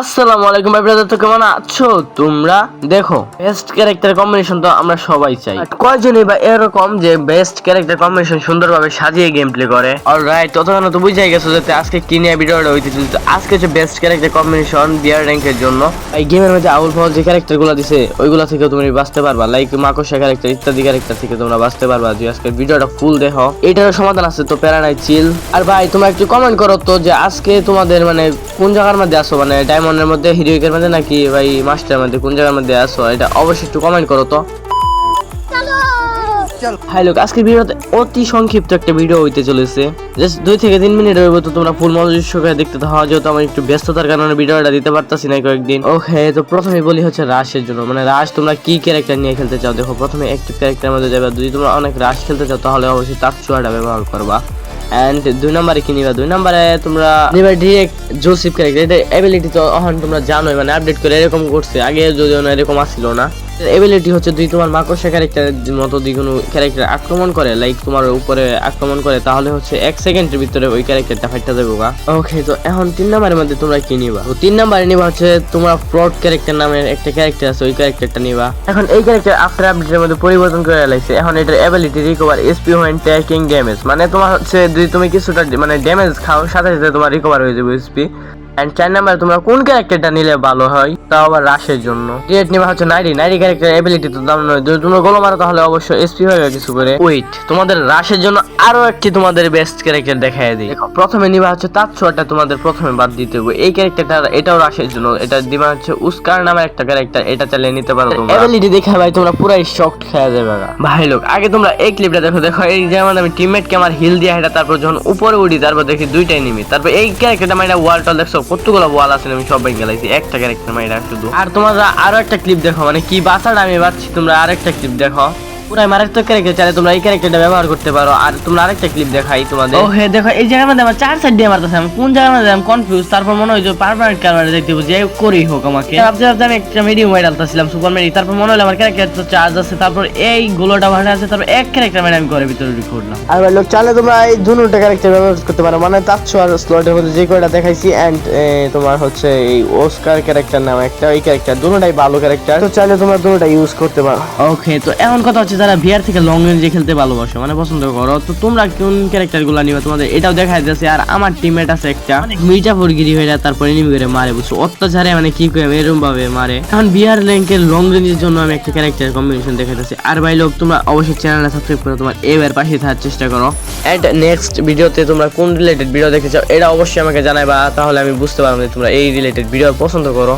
আসসালামু আলাইকুম ভাই ব্রাদার তো কেমন আছো? তোমরা? দেখো বেস্ট ক্যারেক্টার কম্বিনেশন তো আমরা সবাই চাই। কয়জনই বা এরকম যে বেস্ট ক্যারেক্টার কম্বিনেশন সুন্দরভাবে সাজিয়ে গেম প্লে করে ততক্ষণ তো বুঝাই গেছো যাতে আজকে কি নিয়ে ভিডিওটা হইতেছিল তো আজকে হচ্ছে বেস্ট ক্যারেক্টার কম্বিনেশন বিয়ার র্যাঙ্কের জন্য। এই গেমের মধ্যে ফাউল যে ক্যারেক্টারগুলো দিছে, ওইগুলা থেকে তুমি বাঁচতে পারবা। লাইক মাকড়সা ক্যারেক্টার ইত্যাদি ক্যারেক্টার থেকে তোমরা বাঁচতে পারবা। যে আজকে ভিডিওটা ফুল দেখো। এটারও সমাধান আছে তো প্যারা নাই চিল। আর ভাই, তোমরা একটু কমেন্ট করো তো যে আজকে তোমাদের মানে কোন জায়গার মধ্যে আসো মানে ডায়মন্ডের মধ্যে হিরোইকের মধ্যে নাকি ভাই মাস্টারের মধ্যে, কোন জায়গার মধ্যে আসো এটা অবশ্যই একটু কমেন্ট করো তো। হাই লোক আজকের ভিডিওতে অতি সংক্ষিপ্ত একটা ভিডিও হইতে চলেছে। জাস্ট দুই থেকে তিন মিনিট তো তোমরা ফুল দেখতে থাকো। যেহেতু আমার একটু ব্যস্ততার কারণে ভিডিওটা দিতে পারতাছি না কয়েকদিন। ওকে তো প্রথমে বলি হচ্ছে রাশের জন্য। মানে রাশ তোমরা কি ক্যারেক্টার নিয়ে খেলতে চাও? দেখো, প্রথমে একটি ক্যারেক্টারের মধ্যে যাবে। যদি তোমরা অনেক রাশ খেলতে চাও, তাহলে অবশ্যই তাৎসুয়াটা ব্যবহার করবা। এন্ড দুই নম্বরে কি নিবা? দুই নম্বরে তোমরা নিবা ডিরেক্ট জোসিফ ক্যারেক্টার এটা এবিলিটি তো এখন তোমরা জানোই মানে আপডেট করে এরকম করছে। আগে যদিও না এরকম আসছিল না। এবিলিটি হচ্ছে তুই তোমার মাকড়সা ক্যারেক্টারের মতো যদি কোনো ক্যারেক্টার আক্রমণ করে লাইক তোমার উপরে আক্রমণ করে, তাহলে হচ্ছে এক সেকেন্ডের ভিতরে ওই ক্যারেক্টারটা ফাইটটা দেবো গা। ওকে তো এখন তিন নাম্বারের মধ্যে তোমরা কি নিবা? তো তিন নম্বরে নিবা হচ্ছে তোমরা ফ্রড ক্যারেক্টার নামের একটা ক্যারেক্টার আছে, ওই ক্যারেক্টারটা নিবা। এখন এই ক্যারেক্টার আফটার আপডেটের মধ্যে পরিবর্তন করে লাগছে এখন এটার ability recover SP when taking damage মানে তোমার হচ্ছে যদি তুমি কিছুটা মানে ড্যামেজ খাও, সাথে সাথে তোমার রিকভার হয়ে যাবে এসপি এন্ড চার নাম্বারে তোমরা কোন ক্যারেক্টারটা নিলে ভালো হয়? তাও আবার রাশের জন্য। ডিরেক্ট নিবা হচ্ছে নাইডি নাইডি ক্যারেক্টার এবিলিটি তো দাম নয়। যদি তোমরা গোলো মারো তাহলে অবশ্যই এসপি হয়ে কিছু করে। ওয়েট তোমাদের রাশের জন্য আরও একটি তোমাদের বেস্ট ক্যারেক্টার দেখাই দিই। প্রথমে নিবা হচ্ছে তাৎসুয়াটা তোমাদের প্রথমে বাদ দিতে হবে। এই ক্যারেক্টারটা এটাও রাশের জন্য। এটা দিবা হচ্ছে উস্কার নামে একটা ক্যারেক্টার এটা চালিয়ে নিতে পারো তোমরা। এবিলিটি দেখে ভাই তোমরা পুরাই শকড খেয়ে যাবে। ভাই লোক আগে তোমরা এই ক্লিপটা দেখো। দেখো এই যেমন আমি টিমমেটকে আমার হিল দিয়ে এটা তারপর যখন উপরে উঠি তারপর দেখি দুইটাই নিমি তারপর এই ক্যারেক্টারটা মাইরা ওয়াল টল দেখছ কতগুলো বল আছে আমি সবাই গেলাইছি একটা ক্যারেক্টার মাইরা শুধু। আর তোমরা আরও একটা ক্লিপ দেখো মানে কি বাসাটা আমি বাচ্ছি, তোমরা আরেকটা ক্লিপ দেখো। পুরাই মারাত্মক ক্যারেক্টার চাইলে তোমরা এই ক্যারেক্টারটা ব্যবহার করতে পারো। আর তোমরা আরেকটা ক্লিপ দেখাই তোমাদের। ও হে দেখো এই জায়গার মধ্যে আমার চার সাইড দিয়ে মারতেছে আমি কোন জায়গার মধ্যে আমি কনফিউজ তারপর মনে হয় যে পারমানেন্ট ক্যামেরা দেখতে বুঝি যে করেই হোক আমাকে। ভাবতে ভাবতে আমি একটা মিডিয়াম ওয়াইড আলতাছিলাম সুপার মেডি তারপর মনে হলো আমার ক্যারেক্টার তো চার্জ আছে তারপর এই গোলোটা ভাড়া আছে তারপর এক ক্যারেক্টার মানে আমি ঘরের ভিতরে করলাম আর ভাই লোক চাইলে তোমরা এই দুটো ক্যারেক্টার ব্যবহার করতে পারো মানে তাচ্ছো আর স্লটের মধ্যে যে কয়টা দেখাইছি এন্ড তোমার হচ্ছে এই ওস্কার ক্যারেক্টার নাম একটা এই ক্যারেক্টার দুটোটাই ভালো ক্যারেক্টার তো চাইলে তোমরা দুটোটা ইউজ করতে পারো। ওকে তো এখন কথা হচ্ছে যারা ভিআর থেকে লং রেঞ্জে খেলতে ভালোবাসো মানে পছন্দ করো। তো তোমরা কোন ক্যারেক্টারগুলো নিবে? তোমাদের এটাও দেখা যাচ্ছে আর আমার টিমমেট আছে একটা। মানে মির্জাপুর গিরি হয়ে যায় তারপরে এনিমি করে মারে বুঝছ? অত্যাচারে মানে কি করে এরকম ভাবে মারে। এখন বিহার র্যাঙ্কের লং রেঞ্জের জন্য আমি একটা ক্যারেক্টার কম্বিনেশন দেখাতেছি আর ভাই লোক তোমরা অবশ্যই চ্যানেলটা সাবস্ক্রাইব করে তোমার এবার পাশে থাকার চেষ্টা করো। এন্ড নেক্সট ভিডিওতে তোমরা কোন রিলেটেড ভিডিও দেখতে চাও এটা অবশ্যই আমাকে জানাইবা তাহলে আমি বুঝতে পারব যে তোমরা এই রিলেটেড ভিডিও পছন্দ করো।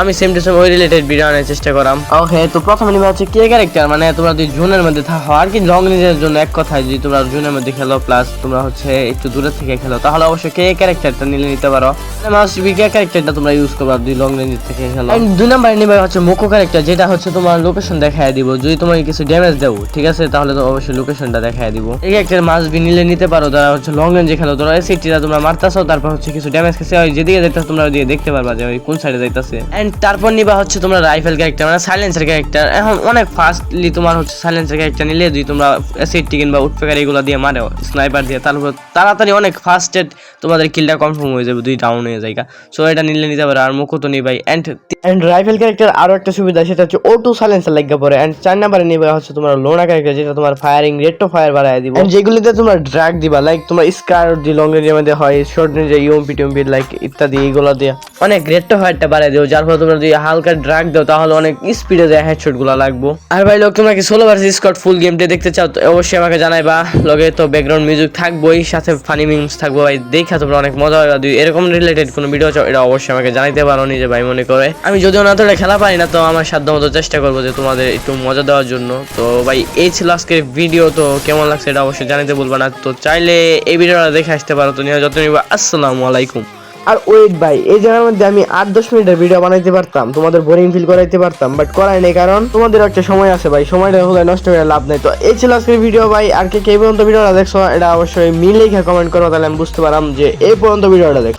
আমি সেম টু সেম ওই রিলেটেড ভিডিও আনার চেষ্টা করাম। ওকে তো প্রথমে নিবে হচ্ছে কে ক্যারেক্টার মানে তোমরা যদি জোনের মধ্যে থাকো আর কি লং রেঞ্জের জন্য এক কথায় যদি তোমরা জোনের মধ্যে খেলো প্লাস তোমরা হচ্ছে একটু দূরে থেকে খেলো তাহলে অবশ্যই কে ক্যারেক্টারটা নিলে নিতে পারো। মাস্ট বি কে ক্যারেক্টারটা তোমরা ইউজ করবা দুই লং রেঞ্জের থেকে খেলো। দুই নাম্বার নিবে হচ্ছে মোকো ক্যারেক্টার যেটা হচ্ছে তোমার লোকেশন দেখায় দিব। যদি তোমাকে কিছু ড্যামেজ দেবো ঠিক আছে? তাহলে তো অবশ্যই লোকেশনটা দেখায় দিব। এই ক্যারেক্টার মাস্ট বি নিলে নিতে পারো যারা হচ্ছে লং রেঞ্জে খেলো তোমরা এই সিটিটা তোমরা মারতাছো তারপর হচ্ছে কিছু ড্যামেজ খেছে ওই যেদিকে যাইতাছো তোমরা ওইদিকে দেখতে পারবা যে ওই কোন সাইডে যাইতাছে। এন্ড তারপর নিবা হচ্ছে তোমরা রাইফেল ক্যারেক্টার মানে সাইলেন্সার ক্যারেক্টার এখন অনেক ফাস্টলি তোমার হচ্ছে সাইলেন্সার ক্যারেক্টার নিলে যদি তোমরা সিটি কিংবা উঠপেকার এগুলো দিয়ে মারো স্নাইপার দিয়ে তারপর তাড়াতাড়ি অনেক ফাস্টেড তোমাদের কিলটা কনফার্ম হয়ে যাবে দুই ডাউন হয়ে যায় সো এটা নিলে নিতে পারো আর মুখো তো নিবাই। এন্ড এন্ড রাইফেল ক্যারেক্টার আরও একটা সুবিধা সেটা হচ্ছে অটো সাইলেন্সার লাগবে পরে এন্ড চার নাম্বারে নিবা হচ্ছে তোমার লোনা ক্যারেক্টার যেটা তোমার ফায়ারিং রেট টু ফায়ার বাড়ায় দিব। যেগুলিতে তোমরা ড্রাগ দিবা লাইক তোমার স্কার দি লং রেঞ্জের মধ্যে হয় শর্ট রেঞ্জে ইউএমপি টিউএমপি লাইক ইত্যাদি এইগুলো দিয়ে। অনেক রেট টু ফায়ারটা বাড়ায় দিও, যার ফলে তোমরা যদি হালকা ড্রাগ দাও, তাহলে অনেক স্পিডে যায় হেডশটগুলো লাগবো। আর ভাই লোক, তোমরা কি ষোলো ভার্সেস স্কট ফুল গেমটা দেখতে চাও? তো অবশ্যই আমাকে জানাইবা। লগে তো ব্যাকগ্রাউন্ড মিউজিক থাকবোই, সাথে ফানি মিমস থাকব ভাই। দেখা তোমরা অনেক মজা হবে যদি এরকম রিলেটেড কোনো ভিডিও চাও, এটা অবশ্যই আমাকে জানাইতে পারো নিজে ভাই, মনে করে। আমি যদিও না তোরা খেলা পারি না, তো আমার সাধ্য মতো চেষ্টা করব যে তোমাদের একটু মজা দেওয়ার জন্য। তো ভাই, এই ছিল আজকের ভিডিও তো কেমন লাগছে এটা অবশ্যই জানাতে বলব না। তো চাইলে এই ভিডিওটা দেখে আসতে পারো। তো নিয়ে যত নিবা, আসসালামু আলাইকুম। আর ওয়েট ভাই, এই জায়গার মধ্যে আমি আট, দশ মিনিটের ভিডিও বানাইতে পারতাম, তোমাদের বোরিং ফিল করাইতে পারতাম বাট করাই নেই কারণ তোমাদের একটা সময় আছে ভাই, সময়টা হলে নষ্ট করে লাভ নেই। তো এই ছিল আজকের ভিডিও ভাই, আর কে কে পর্যন্ত ভিডিওটা দেখছ, এটা অবশ্যই মিলে কমেন্ট করো, তাহলে আমি বুঝতে পারলাম যে এই পর্যন্ত ভিডিওটা দেখো।